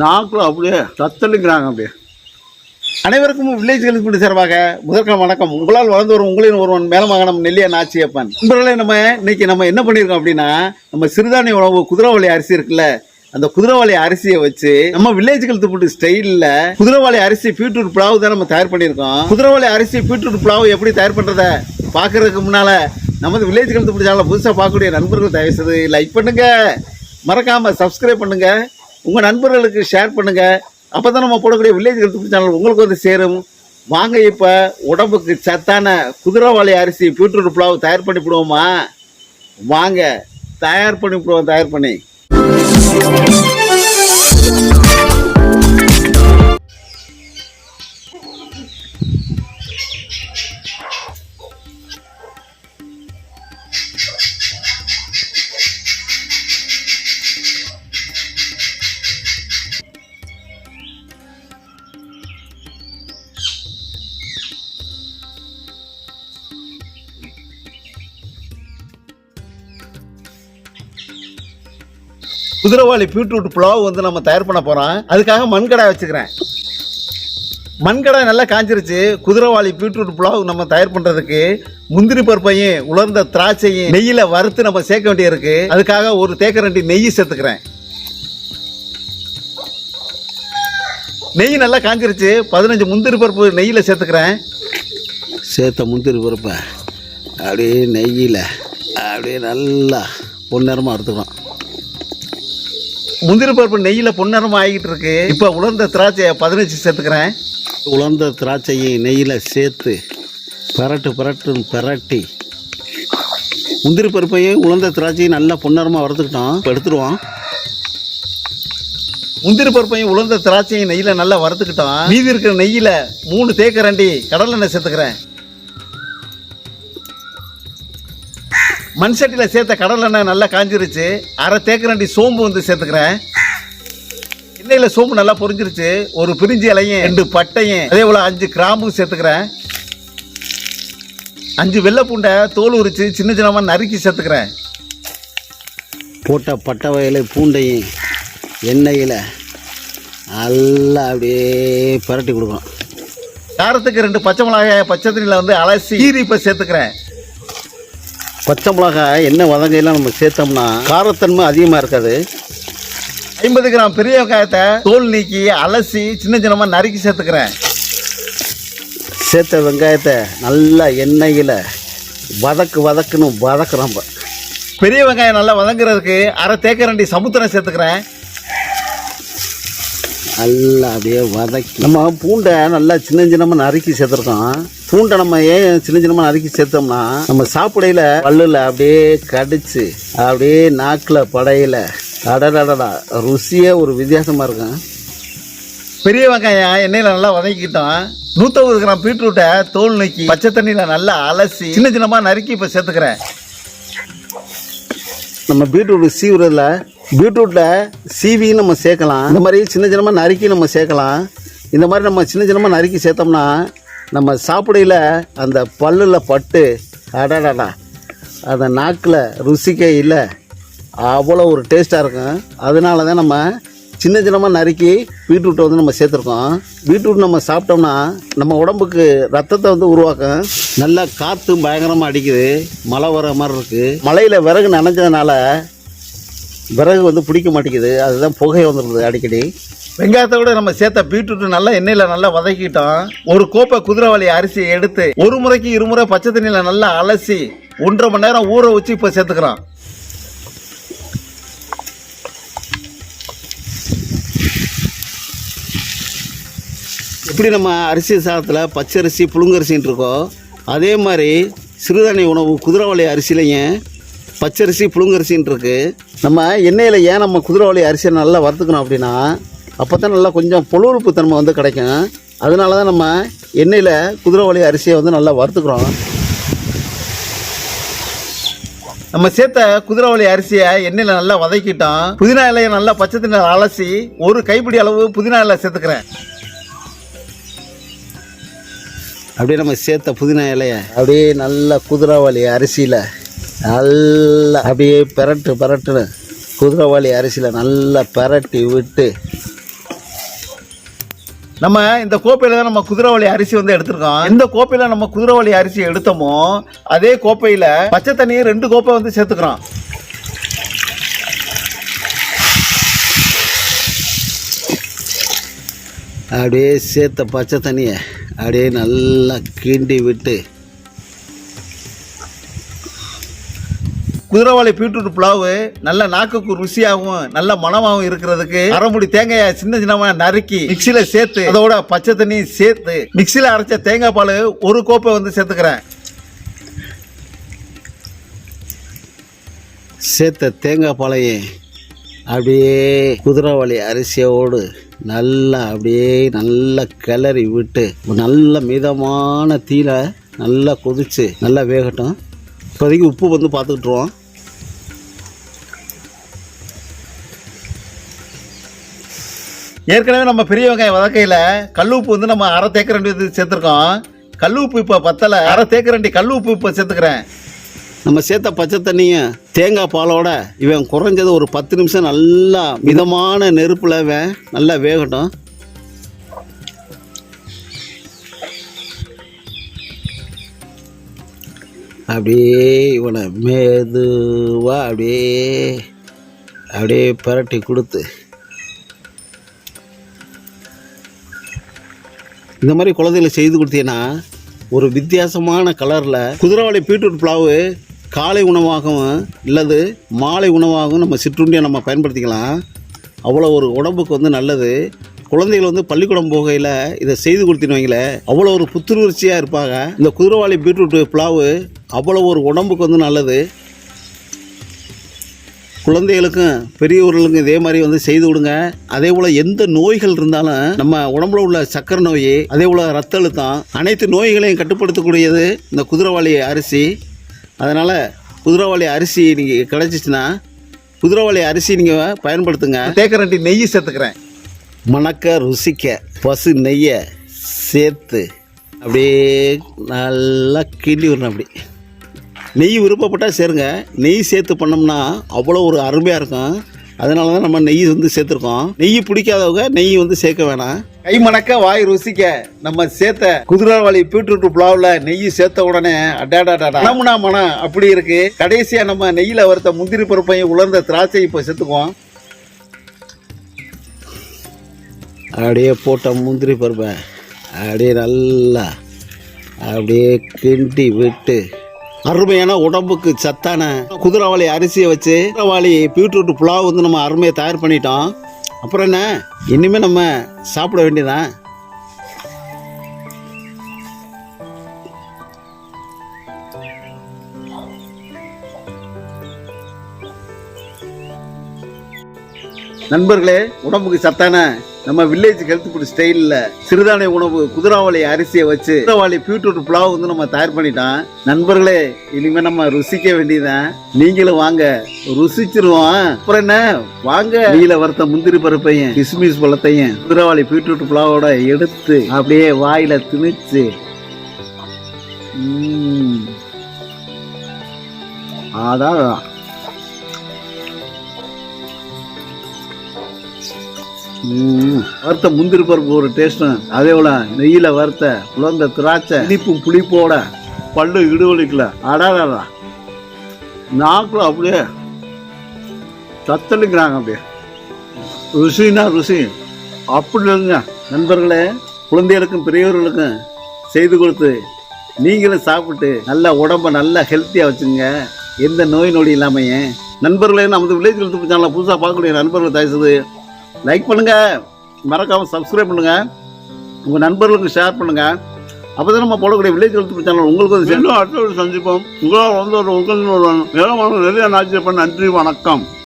நாக்கில் அப்படியே தத்தளிக்கிறாங்க அப்படியே. அனைவருக்கும் வில்லேஜ் கல்வி சார்பாக முதற்கம் வணக்கம். உங்களால் வளர்ந்து வரும் உங்களின் ஒருவன் மேலமாகனம் நெல்லியா நாச்சியப்பன். நண்பர்களே நம்ம இன்னைக்கு நம்ம என்ன பண்ணியிருக்கோம் அப்படின்னா நம்ம சிறுதானிய உணவு குதிரவாளி அரிசி இருக்குல்ல அந்த குதிரவாளி அரிசியை வச்சு நம்ம வில்லேஜ் கல்த்து ஃபுட் ஸ்டைலில் குதிரவாளி அரிசி பீட்ரூட் புலாவு தான் நம்ம தயார் பண்ணியிருக்கோம். குதிரவாளி அரிசி பீட்ரூட் புலாவு எப்படி தயார் பண்ணுறத பார்க்கறதுக்கு முன்னால் நமது வில்லேஜ் கல்த்து பிடிச்சாலும் புதுசாக பார்க்கக்கூடிய நண்பர்கள் தயவு செய்து லைக் பண்ணுங்கள் மறக்காமல் சப்ஸ்கிரைப் பண்ணுங்கள் உங்கள் நண்பர்களுக்கு ஷேர் பண்ணுங்கள் அப்போ தான் நம்ம போடக்கூடிய வில்லேஜ் ஹெல்த் சேனல் உங்களுக்கு வந்து சேரும். வாங்க இப்போ உடம்புக்கு சத்தான குதிரைவாளி அரிசி பீட்ரூட் புலாவ் தயார் பண்ணி விடுவோமா வாங்க தயார் பண்ணி விடுவோம் தயார் பண்ணி. குதிரவாளி பீட்ரூட் புலாவ் வந்து நம்ம தயார் பண்ண போகிறோம் அதுக்காக மண்கடாய் வச்சுக்கிறேன். மண்கடாய் நல்லா காஞ்சிருச்சு. குதிரைவாளி பீட்ரூட் புலாவ் நம்ம தயார் பண்ணுறதுக்கு முந்திரி பருப்பையும் உலர்ந்த திராட்சையும் நெய்யில வறுத்து நம்ம சேர்க்க வேண்டியிருக்கு. அதுக்காக ஒரு தேக்கரண்டி நெய் சேர்த்துக்கிறேன். நெய் நல்லா காஞ்சிருச்சு. பதினஞ்சு முந்திரி பருப்பு நெய்யில் சேர்த்துக்கிறேன். சேர்த்த முந்திரி பருப்பை அப்படியே நெய்யில் அப்படியே நல்லா பொன்னிறமாக வறுத்துக்கலாம் முந்திரி பருப்பு நெய்யில் பொன்னரமாக ஆகிட்டு இருக்கு இப்போ உலர்ந்த திராட்சையை பதினஞ்சு சேர்த்துக்கிறேன். உலர்ந்த திராட்சையை நெய்யில் சேர்த்து பரட்டு பரட்டுன்னு பரட்டி. முந்திரி பருப்பையும் உலர்ந்த திராட்சையும் நல்லா பொன்னிறமாக வறுத்துக்கிட்டோம். இப்போ எடுத்துருவோம். முந்திரி பருப்பையும் உலர்ந்த திராட்சையும் நெய்யில் நல்லா வறுத்துக்கிட்டோம். மீதி இருக்கிற நெய்யில் மூணு தேக்கரண்டி கடலெண்ணெய் சேர்த்துக்கிறேன். மண் சட்டியில் சேர்த்த கடலெண்ணெய் நல்லா காஞ்சிருச்சு. அரை தேக்கரண்டி சோம்பு வந்து சேர்த்துக்கிறேன். எண்ணெயில் சோம்பு நல்லா பொரிஞ்சிருச்சு. ஒரு பிரிஞ்சி இலையும் ரெண்டு பட்டையும் அதே போல் அஞ்சு கிராம்பு சேர்த்துக்கிறேன். அஞ்சு வெள்ளை பூண்டை தோல் உரிச்சு சின்ன சின்னமாக நறுக்கி சேர்த்துக்கிறேன். போட்ட பட்டை வயலை பூண்டையும் எண்ணெயில் நல்லா அப்படியே பரட்டி கொடுக்கணும். காரத்துக்கு ரெண்டு பச்சை மிளகாய் பச்சை தண்ணியில் வந்து அலசி கீரி இப்போ சேர்த்துக்கிறேன். பச்சை மிளகாய் எண்ணெய் வதங்கையெல்லாம் நம்ம சேர்த்தோம்னா காரத்தன்மை அதிகமாக இருக்காது. ஐம்பது கிராம் பெரிய வெங்காயத்தை தோல் நீக்கி அலசி சின்ன சின்னமாக நறுக்கி சேர்த்துக்கிறேன். சேர்த்த வெங்காயத்தை நல்லா எண்ணெயில் வதக்கு வதக்குன்னு வதக்குறோம் பெரிய வெங்காயம் நல்லா வதங்குறதுக்கு அரை தேக்கரண்டி சமுத்திரம் சேர்த்துக்கிறேன். நல்லா அப்படியே வதக்கி. நம்ம பூண்டை நல்லா சின்ன சின்னமாக நறுக்கி சேர்த்துருக்கோம். பூண்டை நம்ம ஏன் சின்ன சின்னமாக நறுக்கி சேர்த்தோம்னா நம்ம சாப்பிடையில பல்லுல அப்படியே கடிச்சு அப்படியே நாக்கில் படையில அடடடடா ருசியே ஒரு வித்தியாசமாக இருக்கும். பெரிய வெங்காயம் எண்ணெயில் நல்லா வதக்கிட்டோம் நூற்றம்பது கிராம் பீட்ரூட்டை தோல் நீக்கி பச்சை தண்ணியில் நல்லா அலசி சின்ன சின்னமாக நறுக்கி இப்போ சேர்த்துக்கிறேன். நம்ம பீட்ரூட் சீவுறதுல பீட்ரூட்டில் சீவி நம்ம சேர்க்கலாம். இந்த மாதிரி சின்ன சின்னமாக நறுக்கி நம்ம சேர்க்கலாம். இந்த மாதிரி நம்ம சின்ன சின்னமாக நறுக்கி சேர்த்தோம்னா நம்ம சாப்பிடையில் அந்த பல்லில் பட்டு அடடடா அந்த நாக்கில் ருசிக்கே இல்லை. அவ்வளோ ஒரு டேஸ்ட்டாக இருக்கும். அதனால தான் நம்ம சின்ன சின்னமாக நறுக்கி பீட்ரூட்டை வந்து நம்ம சேர்த்துருக்கோம். பீட்ரூட் நம்ம சாப்பிட்டோம்னா நம்ம உடம்புக்கு ரத்தத்தை வந்து உருவாக்கும். நல்லா காற்று பயங்கரமாக அடிக்குது. மழை வர மாதிரி இருக்குது மழையில் விறகு நனைஞ்சதுனால விறகு வந்து பிடிக்க மாட்டேங்குது. அதுதான் புகை வந்துடுது அடிக்கடி. வெங்காயத்தை விட நம்ம சேர்த்த பீட்ரூட் நல்லா எண்ணெயில் நல்லா வதக்கிட்டோம். ஒரு கோப்பை குதிரைவாளி அரிசியை எடுத்து ஒரு முறைக்கு இருமுறை பச்சை தண்ணியில் நல்லா அலசி ஒன்றரை மணி நேரம் ஊற வச்சு இப்போ சேர்த்துக்கிறோம். எப்படி நம்ம அரிசி சாதத்தில் பச்சரிசி புழுங்கரிசின்னு இருக்கோ அதே மாதிரி சிறுதானிய உணவு குதிரைவாளி அரிசிலையும் பச்சரிசி புழுங்கரிசின்ருக்கு. நம்ம எண்ணெயில் ஏன் நம்ம குதிரவாளி அரிசியை நல்லா வறுத்துக்கணும் அப்படின்னா அப்போ தான் நல்லா கொஞ்சம் பொழுப்பு தன்மை வந்து கிடைக்கும். அதனால தான் நம்ம எண்ணெயில் குதிரவாளி அரிசியை வந்து நல்லா வறுத்துக்கிறோம். நம்ம சேர்த்த குதிரவாளி அரிசியை எண்ணெயில் நல்லா வதக்கிட்டோம். புதினா இலையை நல்லா பச்சை தண்ணியில் அலசி ஒரு கைப்பிடி அளவு புதினா இலை சேர்த்துக்கிறேன். அப்படியே நம்ம சேர்த்த புதினா இலையை அப்படியே நல்லா குதிரவாளி அரிசியில் நல்லா அப்படியே பெரட்டு பெரட்டுன்னு குதிரைவாளி அரிசியில் நல்லா பெரட்டி விட்டு. நம்ம இந்த கோப்பையில தான் நம்ம குதிரைவாளி அரிசி வந்து எடுத்திருக்கோம். இந்த கோப்பையில நம்ம குதிரைவாளி அரிசி எடுத்தோமோ அதே கோப்பையில பச்சை தண்ணியை ரெண்டு கோப்பை வந்து சேர்த்துக்கிறோம். அப்படியே சேர்த்த பச்சை தண்ணியை அப்படியே நல்லா கிண்டி விட்டு குதிரவாளி பீட்ரூட் புலாவு நல்ல நாக்குக்கு ருசியாகவும் நல்ல மணமாகவும் இருக்கிறதுக்கு அரைமுடி தேங்காயை சின்ன சின்னமா நறுக்கி மிக்சியில சேர்த்து அதோட பச்சை தண்ணி சேர்த்து மிக்சியில அரைச்ச தேங்காய் பால் ஒரு கோப்பை வந்து சேர்த்துக்கிறேன். சேர்த்த தேங்காய் பாலையை அப்படியே குதிரைவாளி அரிசியோடு நல்லா அப்படியே நல்லா கிளறி விட்டு நல்ல மிதமான தீல நல்லா கொதிச்சு நல்லா வேகட்டும். இப்போதைக்கு உப்பு வந்து பார்த்துக்கிட்டுருவோம். ஏற்கனவே நம்ம பெரிய வெங்காயம் வதக்கையில் கல் உப்பு வந்து நம்ம அரை தேக்க ரெண்டு இது சேர்த்துருக்கோம். கல் உப்பு இப்போ பத்தலை அரை தேக்க ரெண்டு கல் உப்பு இப்போ சேர்த்துக்கிறேன். நம்ம சேர்த்த பச்சை தண்ணியும் தேங்காய் பாலோட இவன் குறைஞ்சது ஒரு பத்து நிமிஷம் நல்லா மிதமான நெருப்பில் இவன் நல்லா வேகட்டும். அப்படியே இவனை மேதுவா அப்படியே அப்படியே பிரட்டி கொடுத்து. இந்த மாதிரி குழந்தைகளை செய்து கொடுத்தீங்கன்னா ஒரு வித்தியாசமான கலரில் குதிரவாளி பீட்ரூட் பிளாவு காலை உணவாகவும் இல்லது மாலை உணவாகவும் நம்ம சிற்றுண்டியை நம்ம பயன்படுத்திக்கலாம். அவ்வளோ ஒரு உடம்புக்கு வந்து நல்லது. குழந்தைகள் வந்து பள்ளிக்கூடம் போகையில் இதை செய்து கொடுத்தின்னு வைங்களேன் அவ்வளோ ஒரு புத்துணர்ச்சியாக இருப்பாங்க. இந்த குதிரவாளி பீட்ரூட் பிளாவு அவ்வளோ ஒரு உடம்புக்கு வந்து நல்லது. குழந்தைகளுக்கும் பெரியவர்களுக்கும் இதே மாதிரி வந்து செய்து விடுங்க அதே போல் எந்த நோய்கள் இருந்தாலும் நம்ம உடம்புல உள்ள சக்கரை நோய் அதே போல் ரத்த அழுத்தம் அனைத்து நோய்களையும் கட்டுப்படுத்தக்கூடியது இந்த குதிரைவாளி அரிசி. அதனால் குதிரைவாளி அரிசி நீங்கள் கிடச்சிச்சின்னா குதிரைவாளி அரிசி நீங்கள் பயன்படுத்துங்க. தேக்க ரெண்டு நெய் சேர்த்துக்கிறேன். மணக்க ருசிக்க பசு நெய்யை சேர்த்து அப்படியே நல்லா கிண்டி விடணும் அப்படி. நெய் விருப்பப்பட்டால் சேருங்க. நெய் சேர்த்து பண்ணோம்னா அவ்வளோ ஒரு அருமையாக இருக்கும். அதனால தான் நம்ம நெய் வந்து சேர்த்துருக்கோம். நெய் பிடிக்காதவங்க நெய் வந்து சேர்க்க வேணாம். கை மணக்க வாய் ருசிக்க நம்ம சேர்த்த குதிரைவாளி பீட்ரூட் புலாவில் நெய் சேர்த்த உடனே அடாடாடா மனமுனா மனம் அப்படி இருக்கு. கடைசியா நம்ம நெய்யில வறுத்த முந்திரி பருப்பையும் உலர்ந்த திராட்சை இப்போ சேர்த்துக்குவோம். அப்படியே போட்ட முந்திரி பருப்பை அப்படியே நல்லா அப்படியே கிண்டி விட்டு அருமையான உடம்புக்கு சத்தான குதிரவாளி அரிசியை வச்சு குதிரவாளி பீட்ரூட் புலாவ் வந்து நம்ம அருமையாக தயார் பண்ணிட்டோம். அப்புறம் என்ன? இனிமேல் நம்ம சாப்பிட வேண்டியதான் நண்பர்களே உடம்புக்கு சத்தான நம்ம வில்லேஜ் ஹெல்த் ஃபுட் ஸ்டைலில் சிறுதானிய உணவு குதிராவளி அரிசியை வச்சு குதிராவளி பீட்ரூட் புலாவ் வந்து நம்ம தயார் பண்ணிட்டோம் நண்பர்களே இனிமேல் நம்ம ருசிக்க வேண்டியதான் நீங்களும் வாங்க. ருசிச்சிருவோம். அப்புறம் என்ன? வாங்க. நீல வறுத்த முந்திரி பருப்பையும் கிஸ்மிஸ் பழத்தையும் குதிராவளி பீட்ரூட் புலாவோட எடுத்து அப்படியே வாயில திணிச்சு. அதான் வறுத்த முந்திரி பருப்பு ஒரு டேஸ்ட்டும் அதே போல நெய்யில் வறுத்த குழந்த திராட்சை இனிப்பும் புளிப்போட பல்லு இடுவலிக்கல அடாடா நாக்குல அப்படியே தத்தளிக்கிறாங்க அப்படியே. ருசினா ருசி. அப்படி இல்லைங்க. நண்பர்களே குழந்தைகளுக்கும் பெரியவர்களுக்கும் செய்து கொடுத்து நீங்களும் சாப்பிட்டு நல்ல உடம்ப நல்லா ஹெல்த்தியாக வச்சுங்க. எந்த நோய் நொடி இல்லாமையே. நண்பர்களே நமது வில்லேஜ் ஹெல்த் சேனலை புதுசாக பார்க்கக்கூடிய நண்பர்கள் தயவுசெய்து லைக் பண்ணுங்க. மறக்காமல் சப்ஸ்கிரைப் பண்ணுங்க. உங்க நண்பர்களுக்கு ஷேர் பண்ணுங்க. அப்பதான் நம்ம போடக்கூடிய வில்லேஜ் ஹெல்த் சேனல் உங்களுக்கு வந்து சேரும். அடுத்த ஒரு சந்திப்போம். உங்களால் வந்து ஒரு உங்கள் நிறைய நாட்கள் நன்றி வணக்கம்.